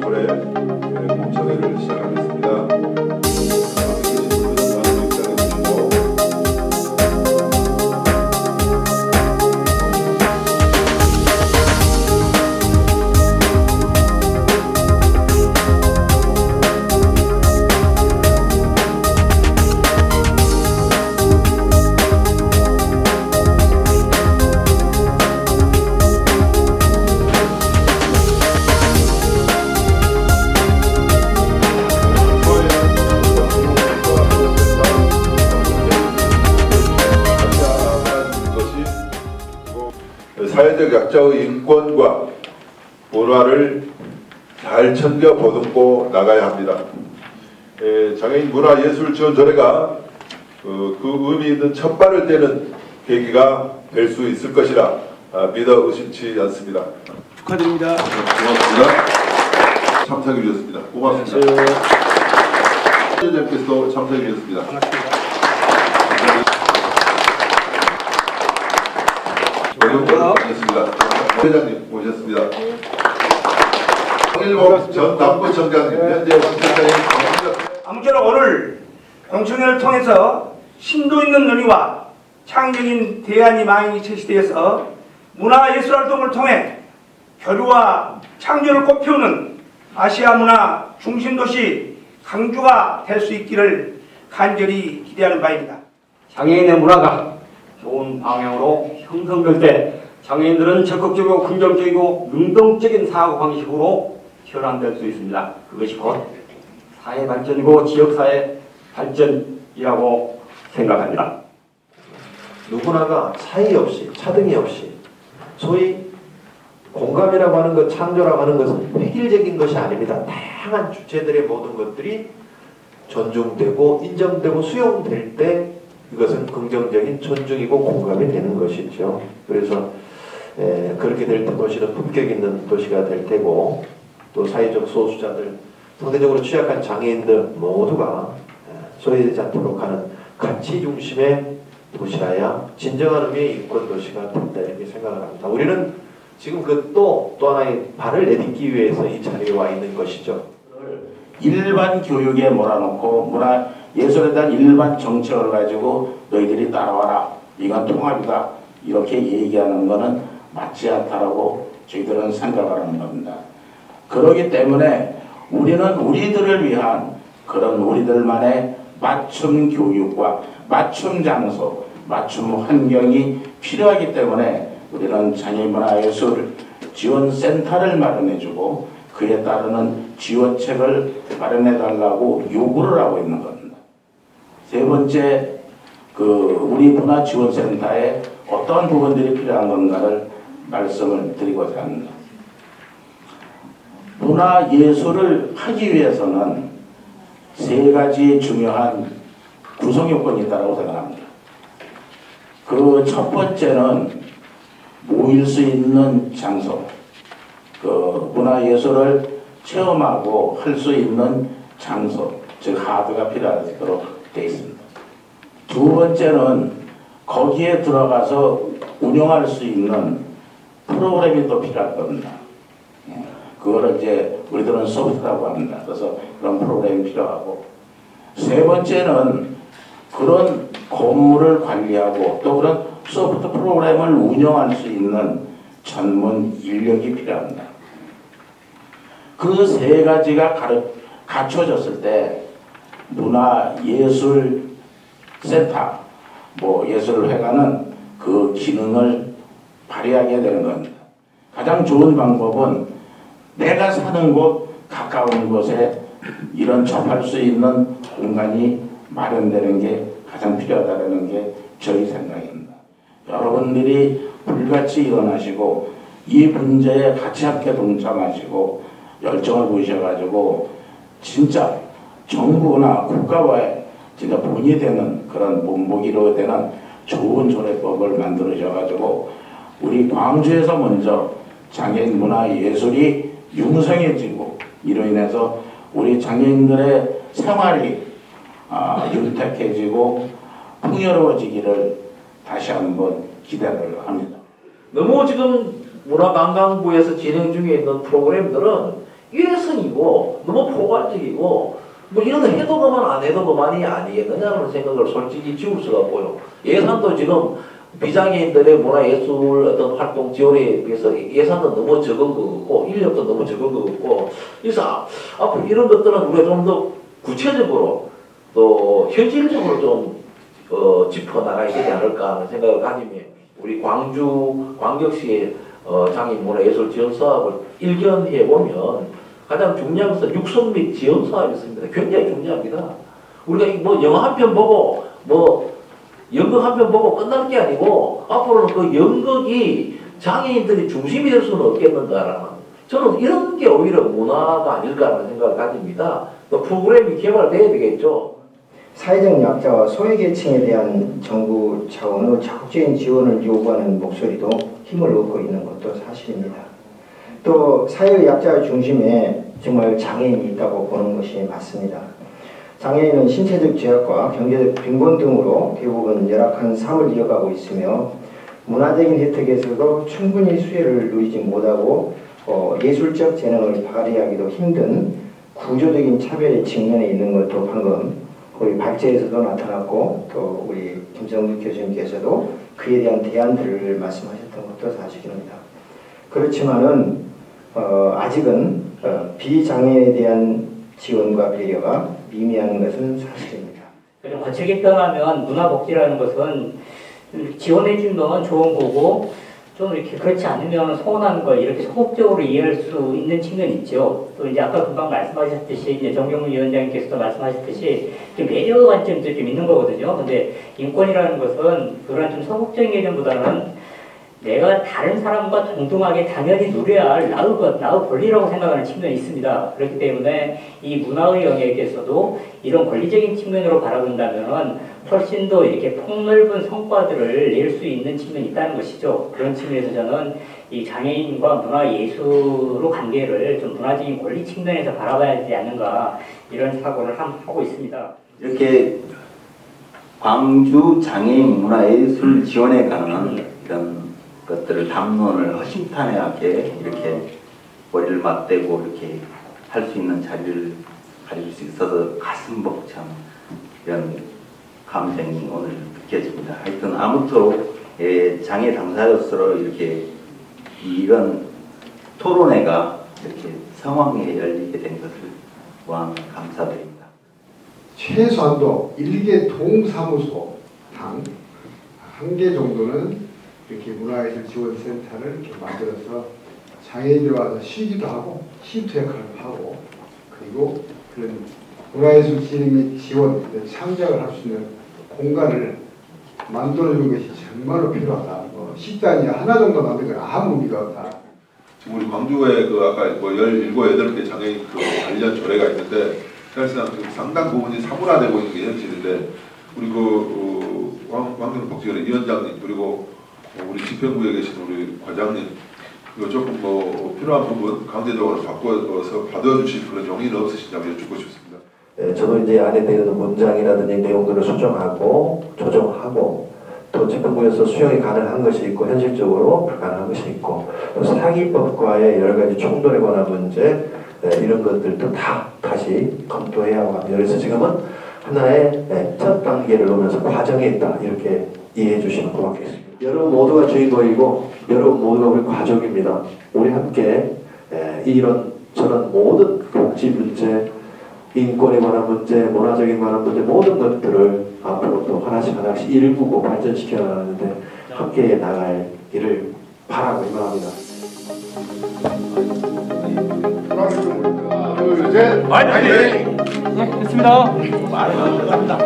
조례 공청회를 시작 사회적 약자의 인권과 문화를 잘 챙겨 보듬고 나가야 합니다. 에, 장애인 문화예술지원조례가 그, 그 의미 있는 첫 발을 떼는 계기가 될 수 있을 것이라 아, 믿어 의심치 않습니다. 축하드립니다. 고맙습니다. 참석해 주셨습니다. 고맙습니다. 선생님께서도 참석해 주셨습니다. 모셨습니다. 회장님 모셨습니다. 홍일봉 전 남부청장님 현재 부청장님 아무쪼록 오늘 공청회를 통해서 심도 있는 논의와 창의적인 대안이 많이 제시되어서 문화예술활동을 통해 교류와 창조를 꽃피우는 아시아 문화 중심도시 강주가 될 수 있기를 간절히 기대하는 바입니다. 장애인의 문화가 좋은 방향으로 형성될 때 장애인들은 적극적이고 긍정적이고 능동적인 사고 방식으로 현황될 수 있습니다. 그것이 곧 사회 발전이고 지역사회 발전이라고 생각합니다. 누구나가 차이 없이 차등이 없이 소위 공감이라고 하는 것, 창조라고 하는 것은 획일적인 것이 아닙니다. 다양한 주체들의 모든 것들이 존중되고 인정되고 수용될 때 이것은 긍정적인 존중이고 공감이 되는 것이죠. 그래서 에, 그렇게 될 때 도시는 품격 있는 도시가 될 테고 또 사회적 소수자들 상대적으로 취약한 장애인들 모두가 에, 소외되지 않도록 하는 가치 중심의 도시라야 진정한 의미의 인권 도시가 된다 이렇게 생각을 합니다. 우리는 지금 그 또또 하나의 발을 내딛기 위해서 이 자리에 와 있는 것이죠. 일반 교육에 몰아넣고 문화 예술에 대한 일반 정책을 가지고 너희들이 따라와라 이건 통합이다 이렇게 얘기하는 것은 맞지 않다라고 저희들은 생각을 하는 겁니다. 그러기 때문에 우리는 우리들을 위한 그런 우리들만의 맞춤 교육과 맞춤 장소, 맞춤 환경이 필요하기 때문에 우리는 장애문화예술 지원센터를 마련해주고 그에 따르는 지원책을 마련해달라고 요구를 하고 있는 겁니다. 세 번째, 그 우리 문화지원센터에 어떤 부분들이 필요한 건가를 말씀을 드리고자 합니다. 문화예술을 하기 위해서는 세 가지 중요한 구성 요건이 있다고 생각합니다. 그 첫 번째는 모일 수 있는 장소, 그 문화예술을 체험하고 할 수 있는 장소, 즉 하드가 필요하도록 되어 있습니다. 두 번째는 거기에 들어가서 운영할 수 있는 프로그램이 또 필요할 겁니다. 예, 그거를 이제 우리들은 소프트라고 합니다. 그래서 그런 프로그램이 필요하고 세 번째는 그런 건물을 관리하고 또 그런 소프트 프로그램을 운영할 수 있는 전문 인력이 필요합니다. 그 세 가지가 갖춰졌을 때 문화 예술 센터, 뭐 예술회관은 그 기능을 발휘하게 되는 겁니다. 가장 좋은 방법은 내가 사는 곳 가까운 곳에 이런 접할 수 있는 공간이 마련되는 게 가장 필요하다는 게 저희 생각입니다. 여러분들이 불같이 일어나시고 이 문제에 같이 함께 동참하시고 열정을 보이셔가지고 진짜 정부나 국가와의 진짜 본이 되는 그런 본보기로 되는 좋은 조례법을 만들어져가지고 우리 광주에서 먼저 장애인 문화 예술이 융성해지고 이로 인해서 우리 장애인들의 생활이 아, 윤택해지고 풍요로워지기를 다시 한번 기대를 합니다. 너무 지금 문화관광부에서 진행 중에 있는 프로그램들은 일회성이고 너무 포괄적이고 뭐 이런 거 해도 그만 안 해도 그만이 아니겠느냐는 생각을 솔직히 지울 수가 없고요. 예산도 지금 비장애인들의 문화예술 어떤 활동 지원에 비해서 예산도 너무 적은 거 같고 인력도 너무 적은 거 같고 그래서 아- 앞으로 이런 것들은 우리가 좀 더 구체적으로 또 현실적으로 좀 어, 짚어나가야 되지 않을까 하는 생각을 가지며 우리 광주 광역시의 어, 장애인 문화예술 지원 사업을 일견해 보면 가장 중요한 것은 육성 및 지원 사업이 있습니다. 굉장히 중요합니다. 우리가 이뭐 영화 한 편 보고 뭐 연극 한 편 보고 끝날 게 아니고 앞으로는 그 연극이 장애인들이 중심이 될 수는 없겠는가라는 저는 이런 게 오히려 문화가 아닐까라는 생각을 가집니다. 또 프로그램이 개발돼야 되겠죠. 사회적 약자와 소외계층에 대한 정부 차원의 적극적인 지원을 요구하는 목소리도 힘을 얻고 있는 것도 사실입니다. 또 사회 약자 중심에 정말 장애인이 있다고 보는 것이 맞습니다. 장애인은 신체적 제약과 경제적 빈곤 등으로 대부분 열악한 삶을 이어가고 있으며 문화적인 혜택에서도 충분히 수혜를 누리지 못하고 어, 예술적 재능을 발휘하기도 힘든 구조적인 차별의 측면에 있는 것도 방금 우리 발제에서도 나타났고 또 우리 김성국 교수님께서도 그에 대한 대안들을 말씀하셨던 것도 사실입니다. 그렇지만은 어, 아직은 어, 비장애에 대한 지원과 배려가 미미한 것은 사실입니다. 그리고 거칠게 표현하면 문화복지라는 것은 지원해 주는 건 좋은 거고 좀 이렇게 그렇지 않으면 서운한 거 이렇게 소극적으로 이해할 수 있는 측면이 있죠. 또 이제 아까 금방 말씀하셨듯이 이제 정경문 위원장님께서도 말씀하셨듯이 좀 배려 관점도 좀 있는 거거든요. 근데 인권이라는 것은 그런 좀 소극적인 개념보다는 내가 다른 사람과 동등하게 당연히 누려야 할 나의 것, 나의 권리라고 생각하는 측면이 있습니다. 그렇기 때문에 이 문화의 영역에서도 이런 권리적인 측면으로 바라본다면 훨씬 더 이렇게 폭넓은 성과들을 낼 수 있는 측면이 있다는 것이죠. 그런 측면에서 저는 이 장애인과 문화예술의 관계를 좀 문화적인 권리 측면에서 바라봐야 되지 않는가 이런 사고를 함- 하고 있습니다. 이렇게 광주 장애인 문화예술 지원에 관한 이런 것들을 담론을 허심탄회하게 이렇게 머리를 맞대고 이렇게 할 수 있는 자리를 가질 수 있어서 가슴 벅찬 이런 감정이 오늘 느껴집니다. 하여튼 아무쪼록 예, 장애 당사자로서 이렇게 이런 토론회가 이렇게 성황리에 열리게 된 것을 무한 감사드립니다. 최소한도 일개 동사무소 당 한 개 정도는 이렇게 문화예술 지원센터를 이렇게 만들어서 장애인들 와서 쉬기도 하고 시트 역할을 하고 그리고 그런 문화예술 지원 창작을 할 수 있는 공간을 만들어주는 것이 정말로 필요하다. 뭐 식당이 하나 정도 만든 건 아무 의미가 없다. 지금 우리 광주에 그 아까 뭐 17, 8개 장애인 그 관련 조례가 있는데 사실상 그 상당 부분이 사문화되고 있는 게 현실인데 우리 그 어, 광- 광주복지원의 위원장님 그리고 어, 우리 집행부에 계신 우리 과장님 이거 조금 뭐 필요한 부분 강제적으로 바꿔서 받아주실 그런 용의는 없으시냐고 여쭙고 싶습니다. 예, 저도 이제 안에 들어있는 문장이라든지 내용들을 수정하고 조정하고 또 집행부에서 수용이 가능한 것이 있고 현실적으로 불가능한 것이 있고 또 사기법과의 여러 가지冲돌에 관한 문제 예, 이런 것들도 다 다시 검토해야 합니다. 그래서 지금은 하나의 예, 첫 단계를 놓으면서 과정에 있다 이렇게 이해해 주시면 고맙겠습니다. 여러분 모두가 주인공이고 여러분 모두가 우리 가족입니다. 우리 함께 예, 이런 저런 모든 복지 문제 인권에 관한 문제, 문화적인 관한 문제 모든 것들을 앞으로 또 하나씩 하나씩 일구고 발전시켜 나가는데 함께 나갈 일을 바라고 희망합니다. 하나, 둘, 셋. 네, 됐습니다. 합니다.